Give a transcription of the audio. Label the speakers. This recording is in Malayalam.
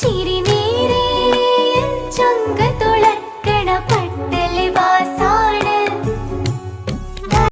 Speaker 1: ചിരിനീരേ ചങ്ക